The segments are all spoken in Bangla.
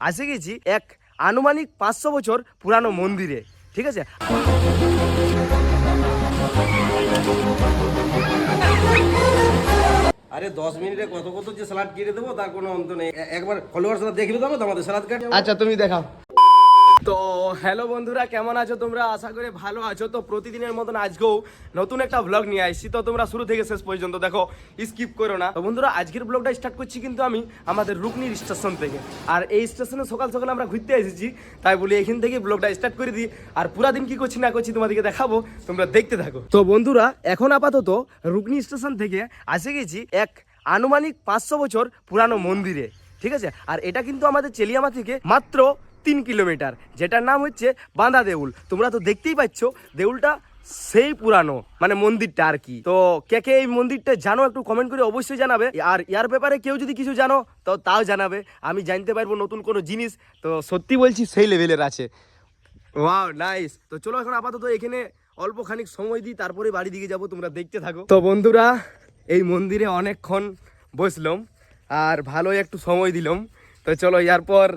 আসে গেছি এক আনুমানিক পাঁচশো বছর পুরানো মন্দিরে ঠিক আছে? আরে দশ মিনিটে কত কত যে স্যালাড কেটে দেবো তার কোনো অন্ত নেই। একবার ফলোয়ার সালাদ দেখবে তো আমাদের স্যালাড কাটে আচ্ছা তুমি দেখাও। তো হ্যালো বন্ধুরা, কেমন আছো তোমরা? আশা করে ভালো আছো। তো প্রতিদিনের মতন আজকেও নতুন একটা ব্লগ নিয়ে আসছি। তো তোমরা শুরু থেকে শেষ পর্যন্ত দেখো স্কিপ করো না। তো বন্ধুরা, আজকের ব্লগটা স্টার্ট করছি কিন্তু আমি আমাদের রুকনির স্টেশন থেকে। আর এই স্টেশনে সকাল সকাল আমরা ঘুরতে এসেছি, তাই বলি এখান থেকে ব্লগটা স্টার্ট করে দিই। আর পুরা দিন কি করছি না করছি তোমাদেরকে দেখাবো, তোমরা দেখতে থাকো। তো বন্ধুরা, এখন আপাতত রুকনি স্টেশন থেকে আসে গেছি এক আনুমানিক পাঁচশো বছর পুরানো মন্দিরে, ঠিক আছে? আর এটা কিন্তু আমাদের চেলিয়ামা থেকে মাত্র তিন কিলোমিটার, যেটার নাম হচ্ছে বাঁধা দেউল। তোমরা তো দেখতেই পাচ্ছ, দেউলটা সেই পুরানো মানে মন্দিরটা আর কি। তো কে কে এই মন্দিরটা জানো একটু কমেন্ট করে অবশ্যই জানাবে। আর ইয়ার ব্যাপারে কেউ যদি কিছু জানো, তো তাও জানাবে। আমি জানতে পারব নতুন কোনো জিনিস। তো সত্যি বলছি, সেই লেভেলের আছে। ওয়াও নাইস তো চলো এখন আপাতত এখানে অল্প খানিক সময় দিই, তারপরে বাড়ি দিকে যাব, তোমরা দেখতে থাকো। তো বন্ধুরা, এই মন্দিরে অনেকক্ষণ বসলাম, আর ভালোই একটু সময় দিলাম। তো চলো এরপর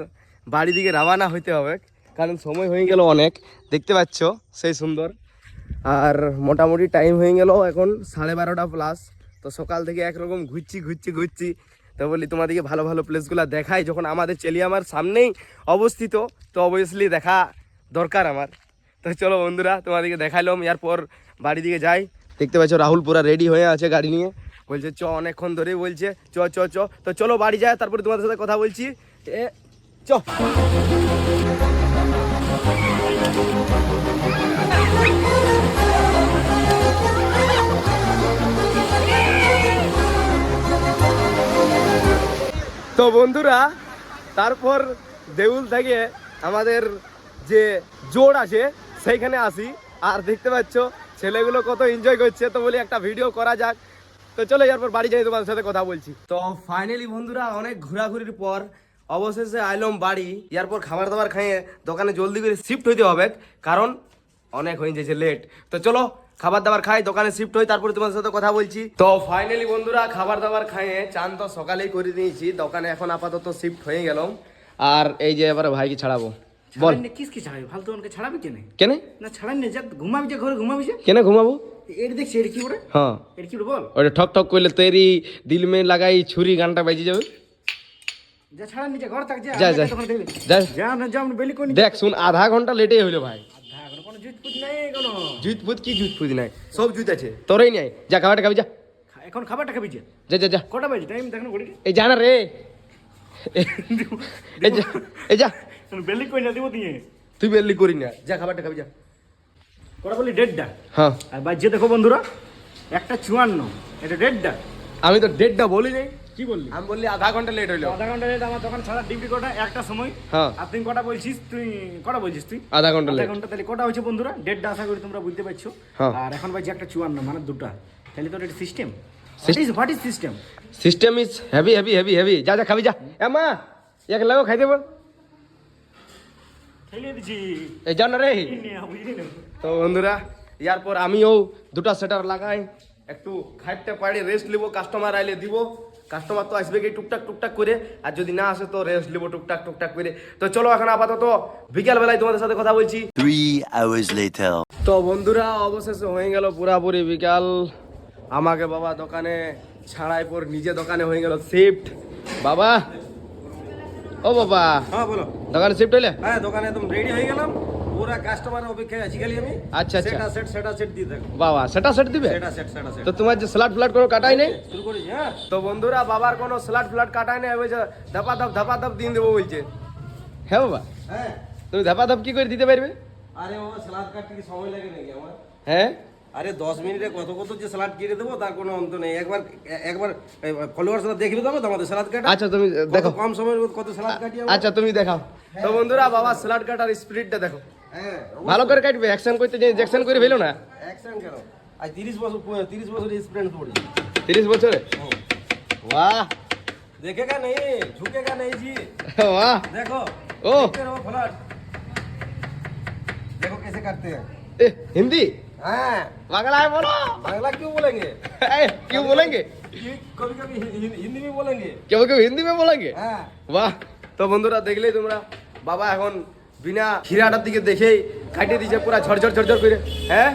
বাড়ি দিকে রওনা হইতে হবে, কারণ সময় হয়ে গেল অনেক। দেখতে পাচ্ছ, সেই সুন্দর। আর মোটামুটি টাইম হয়ে গেল এখন সাড়ে বারোটা প্লাস তো সকাল থেকে একরকম ঘুরছি ঘুরছি ঘুরছি। তো বলি, তোমাদেরকে ভালো ভালো প্লেসগুলো দেখাই। যখন আমাদের চেলিয়ামার সামনেই অবস্থিত, তো অবভিয়াসলি দেখা দরকার আমার। তো চলো বন্ধুরা, তোমাদেরকে দেখাইলাম। এরপর বাড়ি দিকে যাই। দেখতে পাচ্ছ, রাহুল পুরা রেডি হয়ে আছে গাড়ি নিয়ে। বলছে, চ, অনেকক্ষণ ধরেই বলছে, চ চ চ। তো চলো বাড়ি যায় তারপরে তোমাদের সাথে কথা বলছি। এ চ। তো বন্ধুরা, তারপর দেউল থেকে আমাদের যে জোর আছে, সেইখানে আসি। আর দেখতে পাচ্ছ, ছেলেগুলো কত এনজয় করছে। তো বলি একটা ভিডিও করা যাক। তো চলে যাওয়ার পর বাড়ি যাই, তোমাদের সাথে কথা বলছি। তো ফাইনালি বন্ধুরা, অনেক ঘোরাঘুরির পর অবশেষে আইলাম বাড়ি এরপর খাবার দাবার খাইয়ে দোকানে জলদি করে শিফট হইতে হবে কারণ অনেক হয়ে যাচ্ছে লেট তো চলো খাবার দাবার খাই দোকানে শিফট হই তারপরে তোমাদের সাথে কথা বলছি। তো ফাইনালি বন্ধুরা খাবার দাবার খাইয়ে চান তো সকালেই করে নিয়েছি দোকানে এখন আপাতত শিফট হয়ে গেলাম। আর এই যে এবারে ভাইকে ছাড়াবো। বল। না, কিসকে ছাড়াবি? ফালতু অনকে ছাড়াবি কেনে? কেনে? না ছাড়াই না যা ঘুমাবি যা ঘরে ঘুমাবি যা। কেনে ঘুমাবো? এর দেখছি এর কি ওরে হ্যাঁ। এর কি বল ওটা ঠক ঠক করলে তেরি দিল মে লাগাই ছুরি গানটা বাজি যাবে। দেখ শুন আধা ঘণ্টা লেটেই হইল ভাই। ধাগর কোনো জুত পুত নাই কোনো জুত ফুত কি জুত ফুত নাই? সব জুত আছে। তোরই নাই। যা খাবারটা খাবি যা। এখন খাবারটা খাবি যা। যা যা যা। কটা বাজে? টাইম দেখো ঘড়ি এই জানা রে। এই যা এই যা। বেলি কই না দিব দিয়ে। তুই বেরলি করি না। যা খাবারটা খাবি যা। কটা বলি? ডেটটা হ্যাঁ। আর বাজে দেখো বন্ধুরা একটা চুয়ান্ন। এটা ডেটটা আমি তো ডেটটা বলি নাই। কি বললি? আমি বললি আধা ঘণ্টা লেট হইল। আধা ঘণ্টা লেট আমার দোকান ছাড়া ডিউটি কটা? একটা সময়। হ্যাঁ। আর তুই কটা বলছিস? তুই কটা বলছিস তুই? আধা ঘণ্টা আধা লেট ঘণ্টা তাহলে কটা হচ্ছে বন্ধুরা? ডেটটা আশা করি তোমরা বুঝতে পারছ। হ্যাঁ। আর এখন বাজে একটা চুয়ান্ন মানে দুটা। তাহলে তোর এটা system what is what is system system is heavy heavy heavy heavy যা যা খাবি যা। এ মা এক লাগো খাইতে বল এই জান রে। এই নে, না তো বন্ধুরা ইয়ার পর আমিও দুটা সেটার লাগাই। একটু খাইতে পারি রেস্ট নিব কাস্টমার আইলে দিব। কাস্টমার তো আসবে কি টুকটাক টুকটাক করে আর যদি না আসে তো রেস্ট নিব টুকটাক টুকটাক করে। তো চলো এখন আপাতত বিকাল বেলায় তোমাদের সাথে কথা বলছি। Three hours later. তো বন্ধুরা অবশেষে হয়ে গেল পুরাপুরি বিকাল। আমাকে বাবা দোকানে ছাড়াই পর নিজে দোকানে হয়ে গেল শিফট বাবা ও বাবা হ্যাঁ বলো। দোকানে শিফট হইলে? হ্যাঁ দোকানে একদম রেডি হয়ে গেলাম। পুরা কাস্টমার অপেক্ষায় আছি খালি আমি। আচ্ছা, আচ্ছা। সেটা সেট সেটা সেট দিয়ে থাকো বাবা সেটা সেট দিবে? সেটা সেট সেটা সেট তো তোমার যে স্লাট ফ্লাট কোনো কাটাই নেই? শুরু করেছি হ্যাঁ। তো বন্ধুরা বাবার কোনো স্লাট ফ্লাট কাটাই নেই বলছে ধাপা ধাপ ধাপা ধাপ দিন দেবো বলছে। হ্যাঁ বাবা? হ্যাঁ। তুমি ধাপা ধাপ কি করে দিতে পারবে? আরে ও স্যালাড কাটতে কি সময় লাগে নাকি আমার? হ্যাঁ? আরে দশ মিনিটে কত কত যে স্যালাড কেটে দেবো তার কোনো অন্ত নেই। একবার একবার ফলোয়ার সাথে দেখবে তো আমাদের স্যালাড কাটা? আচ্ছা তুমি দেখো। কম সময়ের মধ্যে কত স্যালাড কাটি আচ্ছা তুমি দেখাও। তো বন্ধুরা বাবা স্লাট কাটার স্পিরিটটা দেখো। হ্যাঁ ভালো করে কাটবে অ্যাকশন করতে যে ইনজেকশন করে ফেলো না অ্যাকশন কেন আজ তিরিশ বছর তিরিশ বছর এক্সপিরিয়েন্স পড়েছি তিরিশ বছরে বাহ देखेगा नहीं झुकेगा नहीं जी বাহ देखो ओ। देखते रहो फ्लड देखो कैसे करते हैं এ, হিন্দি हाँ বাংলা है बोलो बांग्ला क्यों बोलेंगे ए, क्यों बोलेंगे कभी कभी हिंदी में बोलेंगे क्यों क्यों हिंदी में बोलेंगे हाँ वाह তো বন্ধুরা দেখলেই তোমরা বাবা এখন বিনা হীরাটার দিকে দেখেই কাটিয়ে দিয়েছে পুরা ঝরঝর ঝরঝর করে। হ্যাঁ?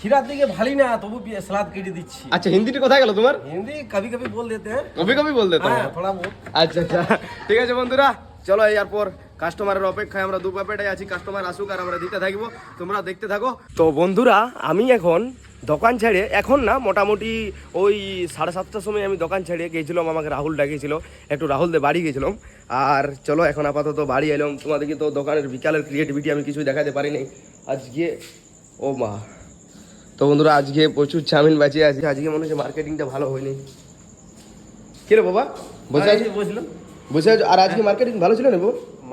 হীরার দিকে ভালি না তবু সালাদ কেটে দিচ্ছি। আচ্ছা হিন্দিটা কোথায় গেল তোমার? হিন্দি কবি কবি বল দিতে হ্যাঁ? কবি কবি বল দিতে হ্যাঁ থোড়া বহুত আচ্ছা আচ্ছা। ঠিক আছে বন্ধুরা চলো এরপর কাস্টমারের অপেক্ষায় আমরা দু প্যাপেটাই আছি কাস্টমার আসুক আর আমরা দিতে থাকব। তোমরা দেখতে থাকো। তো বন্ধুরা আমি এখন দোকান ছেড়ে এখন না মোটামুটি ওই সাড়ে সাতটার সময় আমি দোকান ছেড়ে গিয়েছিলাম আমাকে রাহুল ডাকিয়েছিল একটু রাহুলদের বাড়ি গেছিলাম। আর চলো এখন আপাতত বাড়ি এলাম। তোমাদেরকে তো দোকানের বিকালের ক্রিয়েটিভিটি আমি কিছুই দেখাতে পারিনি। আজকে ও মা। তো বন্ধুরা আজকে প্রচুর চাউমিন বাঁচিয়ে আছে। আজকে মনে হচ্ছে মার্কেটিংটা ভালো হয়নি। কিরে বাবা? বসে আছি আছো? আর আজকে মার্কেটিং ভালো ছিল না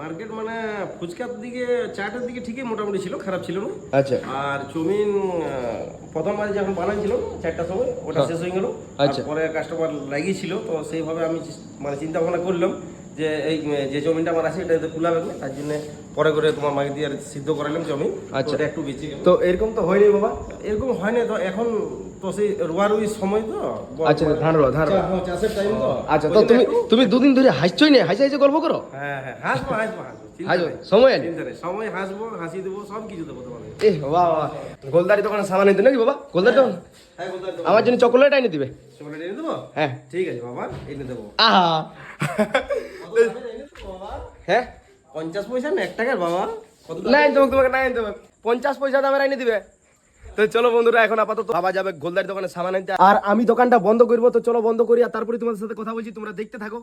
মার্কেট মানে ফুচকার দিকে চাটের দিকে ঠিকই মোটামুটি ছিল খারাপ ছিল না। আচ্ছা। আর চৌমিন প্রথমবার যখন বানাইছিল চারটার সময় ওটা শেষ হয়ে গেল। আচ্ছা। পরে কাস্টমার লাগিয়েছিল তো সেইভাবে আমি মানে চিন্তা ভাবনা করলাম যে এই যে চৌমিনটা আমার আছে এটা কুলাবে না তার জন্য পরে করে তোমার মাকে দিয়ে সিদ্ধ করালাম তো আচ্ছা। একটু বেঁচে গেল। তো এরকম তো হয়নি বাবা? এরকম হয় না তো এখন তো সেই রোয়ারুই সময় তো। আচ্ছা, ধান রোয়া, ধান রোয়া। হ্যাঁ, চাষের টাইম তো। আচ্ছা তো তুমি তুমি দুদিন ধরে হাসছই না হাসি হাসি গল্প করো। হ্যাঁ হ্যাঁ হাসবো হাসবো। সময় আছে? সময় হাসবো হাসি দেবো সব কিছু দেবো তোমাকে। এ গোলদারি দোকানে সামান নিতে নাকি বাবা? গোলদারি দোকান? হ্যাঁ আমার জন্য চকোলেট এনে দিবে। চকলেট এনে দেবো? হ্যাঁ। ঠিক আছে বাবা এনে দেবো। আহা। হ্যাঁ? পঞ্চাশ পয়সা না এক টাকার বাবা? কত তুমি নাই তোমাকে নাই দেবে পঞ্চাশ পয়সা দামের এনে দিবে। তো চলো বন্ধুরা, এখন আপাতত বাবা যাবে গোলদারি দোকানে সামান আনতে। আর আমি দোকানটা বন্ধ করব, তো চলো বন্ধ করি, আর তারপরে তোমাদের সাথে কথা বলছি, তোমরা দেখতে থাকো।